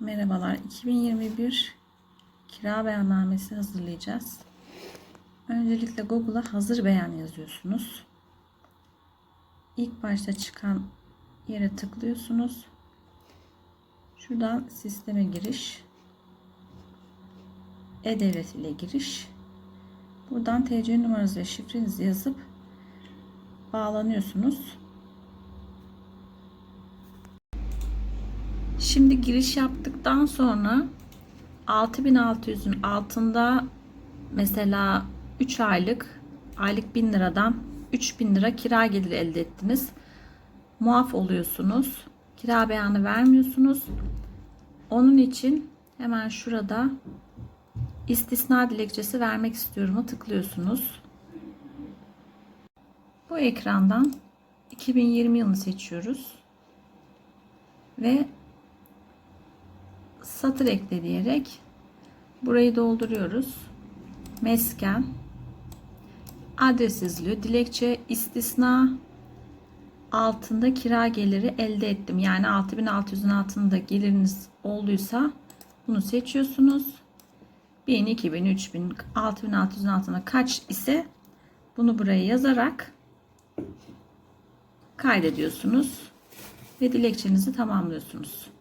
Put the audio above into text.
Merhabalar. 2021 kira beyannamesi hazırlayacağız. Öncelikle Google'a hazır beyan yazıyorsunuz. İlk başta çıkan yere tıklıyorsunuz. Şuradan sisteme giriş. E-Devlet ile giriş. Buradan TC numaranızı ve şifrenizi yazıp bağlanıyorsunuz. Şimdi giriş yaptıktan sonra 6600'ün altında mesela 3 aylık aylık 1000 liradan 3000 lira kira geliri elde ettiniz. Muaf oluyorsunuz. Kira beyanı vermiyorsunuz. Onun için hemen şurada istisna dilekçesi vermek istiyorum'a tıklıyorsunuz. Bu ekrandan 2020 yılını seçiyoruz. Ve satır ekle diyerek burayı dolduruyoruz. Mesken adres yazılıyor. Dilekçe istisna altında kira geliri elde ettim. Yani 6600'ün altında geliriniz olduysa bunu seçiyorsunuz. 1000, 2000, 3000, 6600'ün altında kaç ise bunu buraya yazarak kaydediyorsunuz ve dilekçenizi tamamlıyorsunuz.